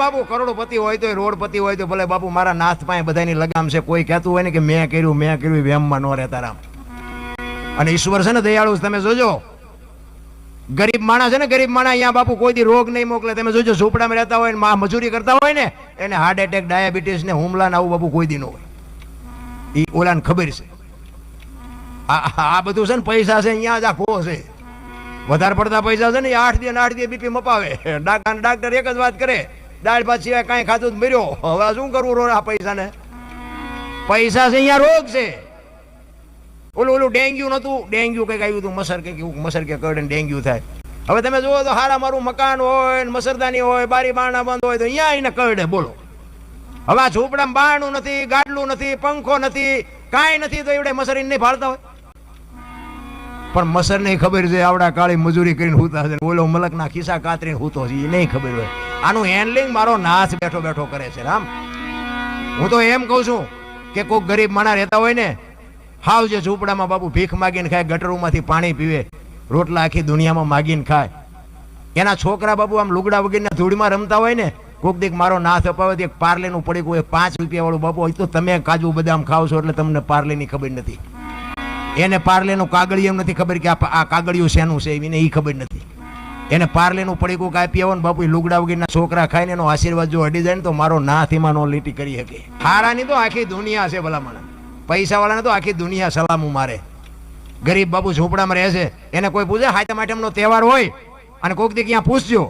બાપુ કરોડપતિ હોય તો રોડપતિ હોય તો ભલે બાપુ મારા નાથ પાસે બધાની લગામ છે, કોઈ કહેતું હોય ને કે મેં કર્યું મેં કર્યું વેમમાં ન રહેતા રામ. અને ઈશ્વર છે ને દયાળુ, તમે જોજો. ગરીબ માણસ છે ને, ગરીબ માણસ અહીંયા બાપુ કોઈ દી રોગ નહીં મોકલે. તમે જોજો, ઝૂંપડામાં રહેતા હોય ને, મા મજૂરી કરતા હોય ને, એને હાર્ટ એટેક ડાયાબિટીસ ને હુમલા ને આવું બાપુ કોઈ દી ન હોય. એ ઓલાને ખબર છે. આ બધું છે ને પૈસા છે, અહીંયા જ આખો છે. વધારે પડતા પૈસા છે ને આઠ દિવસ આઠ દિવસ બીપી મપાવે. ડાક્ટર એક જ વાત કરે. દાળ ભાત સિવાય કાંઈ ખાધું મર્યો. હવે શું કરવું રો આ પૈસાને? પૈસા છે અહીંયા રોગ છે. ઓલું ઓલું ડેન્ગ્યુ નતું ડેન્ગ્યુ કંઈક આવ્યું હતું, મસર કંઈક મસર કે કરડે ડેન્ગ્યુ થાય. હવે તમે જુઓ તો હારા મારું મકાન હોય ને મસરદાની હોય, બારી બારણા બંધ હોય તો અહીંયા આવીને કરડે બોલો. હવે આ ઝૂંપડામાં બારણું નથી, ગાડલું નથી, પંખો નથી, કાંઈ નથી તો એવડે મસર નહીં ફાળતા હોય. પણ મસરને ખબર છે, આવડા કાળી મજૂરી કરીને હૂતા છે ઓલો મલકના ખિસ્સા કાતરીને હૂતો છે એ નહીં ખબર હોય. આનું હેન્ડલિંગ મારો નાશ બેઠો બેઠો કરે છે, રામ. હું તો એમ કહું છું કે કોઈક ગરીબ માણા રહેતા હોય ને, હાવ જે ઝૂંપડામાં બાપુ ભીખ માગીને ખાય, ગટરોમાંથી પાણી પીવે, રોટલા આખી દુનિયામાં માગીને ખાય. એના છોકરા બાબુ આમ લુગડા વગીરના ધૂળમાં રમતા હોય ને, કોક દીક મારો નાશ અપાવે એક પાર્લેનું પડી કોઈ પાંચ રૂપિયાવાળું બાપુ હોય તો તમે કાજુ બદામ ખાવ છો એટલે તમને પાર્લેની ખબર નથી. એને પાર્લેનું કાગળિયું નથી ખબર કે આ કાગળિયું શેનું છે એને એ ખબર નથી. એને પાર્લેનું પડીકું કાપી આવો ને બાપુ લુગડા વગેરેના છોકરા ખાઈને એનો આશીર્વાદ જો અડી જાય ને તો મારો નાથી એમાં નો લીટી કરી શકે. હારાની તો આખી દુનિયા છે ભલામણ. પૈસાવાળાને તો આખી દુનિયા સલામું મારે ગરીબ બાપુ ઝૂંપડામાં રહે છે. એને કોઈ પૂછે હાથમ આઠમનો તહેવાર હોય? અને કોઈક દી ક્યાં પૂછજો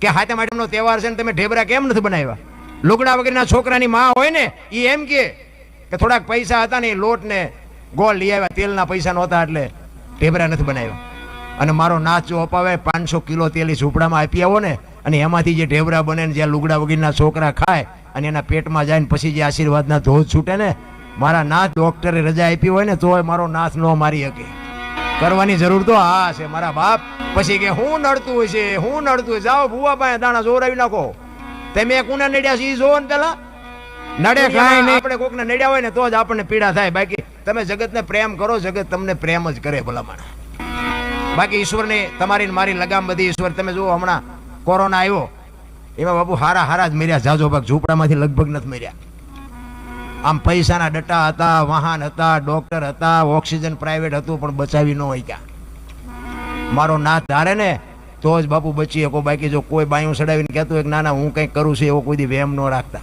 કે હાથમ આઠમનો તહેવાર છે ને તમે ઢેબરા કેમ નથી બનાવ્યા? લુગડા વગેરેના છોકરાની માં હોય ને એ એમ કે કે થોડાક પૈસા હતા ને, એ લોટ ને ગોળ લઈ આવ્યા. તેલના પૈસા નહોતા એટલે ઢેબરા નથી બનાવ્યા. અને મારો નાચ જો અપાવે પાંચસો કિલો તેલી ઝૂંપડામાં આપી આવો ને અને એમાંથી જે ઢેબરા બને ને જ્યાં લુગડા વગીરના છોકરા ખાય અને એના પેટમાં જાય ને પછી જે આશીર્વાદના ધોધ છૂટે ને મારા નાથ ડોક્ટરે રજા આપી હોય ને તોય મારો નાથ ન મારી શકે. કરવાની જરૂર તો હા છે મારા બાપ. પછી કે હું નડતું છે હું નડતું જાઓ ભુવા પાસે દાણા જોરાવી નાખો. તમે કોને નડ્યા છે એ જોવો ને પેલા. નડે કાંઈ નહીં. આપણે કોકને નડ્યા હોય ને તો જ આપણને પીડા થાય. બાકી તમે જગતને પ્રેમ કરો જગત તમને પ્રેમ જ કરે ભલામણ. બાકી ઈશ્વરને તમારી મારી લગામ બધી ઈશ્વર. તમે જુઓ, હમણાં કોરોના આવ્યો, એમાં બાપુ હારા હારા જ મર્યા. જાજો ભાગ, ઝૂંપડામાંથી લગભગ નથી મર્યા. આમ પૈસાના ડટા હતા, વાહન હતા, ડોક્ટર હતા, ઓક્સિજન પ્રાઇવેટ હતું, પણ બચાવી ન હોય મારો નાથ ધારે ને, તો જ બાપુ બચી શકો. બાકી જો કોઈ બાયું ચડાવીને કહેતું હોય કે, ના ના, હું કંઈક કરું છું, એવો કોઈ દી વહેમ ન રાખતા.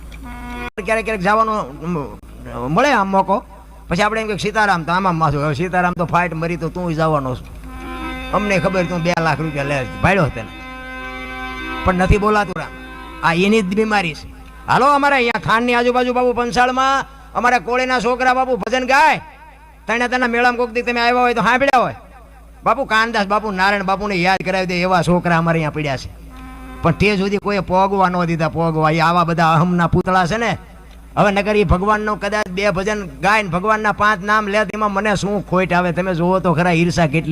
ક્યારેક ક્યારેક જવાનો મળે આમ મોકો. પછી આપણે એમ કે, સીતારામ તો આમાં માસું સીતારામ તો ફાઇટ મરી તો તું જવાનો છું. અમને ખબર તું બે લાખ રૂપિયા લે ભાડ્યો તને પણ નથી બોલાતું રામ. આ એની જ બીમારી છે. હાલો, અમારે અહીંયા થાનની આજુબાજુ બાબુ પંસાળમાં અમારા કોળીના છોકરા બાપુ ભજન ગાય. તને તેના મેળામાં કોક દી તમે આવ્યા હોય તો સાંભળ્યા હોય. બાપુ કાનદાસ બાપુ, નારાયણ બાપુને યાદ કરાવી દે એવા છોકરા અમારે અહીંયા પડ્યા છે. પણ તે સુધી કોઈએ પોગવા ન દીધા, પોગવા. એ આવા બધા અહમના પૂતળા છે ને. હવે નગર એ ભગવાનનો કદાચ બે ભજન ગાય ભગવાનના પાંચ નામ લે, તેમાં મને શું ખોટ આવે? તમે જુઓ તો ખરા ઈર્ષા કેટલી